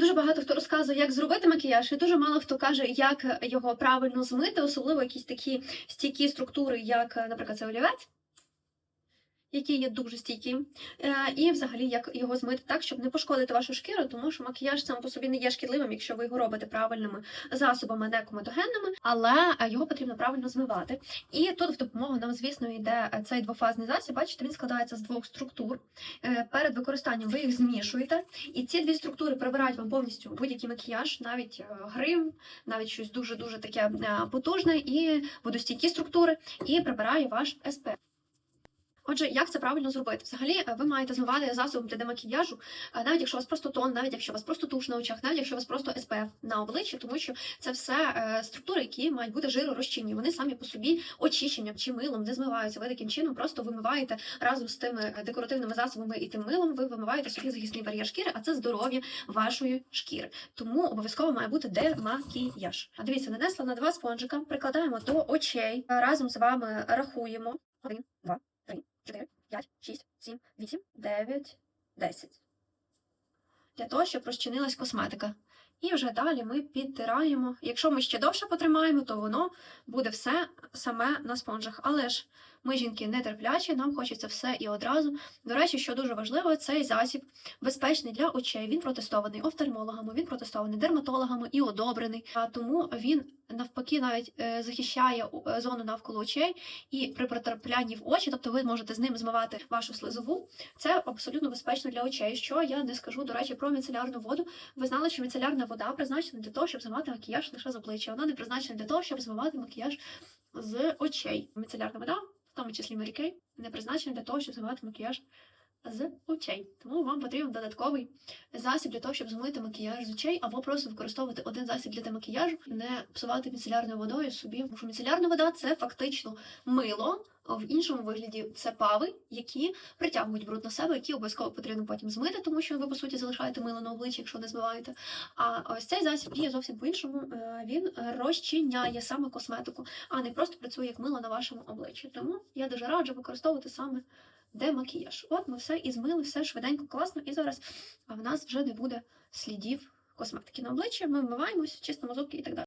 Дуже багато хто розказує, як зробити макіяж, і дуже мало хто каже, як його правильно змити, особливо якісь такі стійкі структури, як, наприклад, це олівець. Який є дуже стійким, Е, і взагалі як його змити так, щоб не пошкодити вашу шкіру, тому що макіяж сам по собі не є шкідливим, якщо ви його робите правильними засобами, не комедогенними, але е, його потрібно правильно змивати. І тут в допомогу нам, звісно, йде е, цей двофазний засіб. Бачите, він складається з двох структур. Перед використанням ви їх змішуєте, і ці дві структури прибирають вам повністю будь-який макіяж, навіть грим, навіть щось дуже дуже таке потужне, і водостійкі структури, і прибирає ваш СП. Отже, як це правильно зробити? Взагалі, е, ви маєте змивати засобом для демакіяжу, е, навіть якщо у вас просто тон, навіть якщо у вас просто туш на очах, навіть якщо у вас просто SPF на обличчі, тому що це все е, структури, які мають бути жиророзчинні. Вони самі по собі очищенням чи милом не змиваються. Ви таким чином просто вимиваєте разом з тими декоративними засобами і тим милом, ви вимиваєте собі захисний бар'єр шкіри, а це здоров'я вашої шкіри. Тому обов'язково має бути демакіяж. А дивіться, нанесла на два спонжика, прикладаємо до очей. Разом з вами рахуємо. Один, два, три, чотири, п'ять, шість, сім, вісім, дев'ять, десять. Для того, щоб розчинилась косметика. І вже далі ми підтираємо. Якщо ми ще довше потримаємо, то воно буде все саме на спонжах. Але ж ми, жінки, нетерплячі, нам хочеться все і одразу. До речі, що дуже важливо, цей засіб безпечний для очей. Він протестований офтальмологами, він протестований дерматологами і одобрений. А тому він навпаки навіть е, захищає е, зону навколо очей і при потраплянні в очі, тобто ви можете з ним змивати вашу слизову. Це абсолютно безпечно для очей. Що я не скажу, до речі, про міцелярну воду. Ви знали, що міцелярна вода призначена для того, щоб змивати макіяж лише з обличчя. Вона не призначена для того, щоб змивати макіяж з очей. Міцелярна вода, в тому числі Mary не призначена для того, щоб змивати макіяж з очей. Тому вам потрібен додатковий засіб для того, щоб змити макіяж з очей, або просто використовувати один засіб для демакіяжу, не псувати міцелярною водою собі. Тому що міцелярна вода це фактично мило. В іншому вигляді це пави, які притягують бруд на себе, які обов'язково потрібно потім змити, тому що ви по суті залишаєте мило на обличчі, якщо не змиваєте. А ось цей засіб діє зовсім по-іншому. Е, Він розчиняє саме косметику, а не просто працює як мило на вашому обличчі. Тому я дуже раджу використовувати саме демакіяж. От ми все і змили, все швиденько, класно, і зараз в нас вже не буде слідів косметики на обличчя. Ми вмиваємось, чистимо зубки і так далі.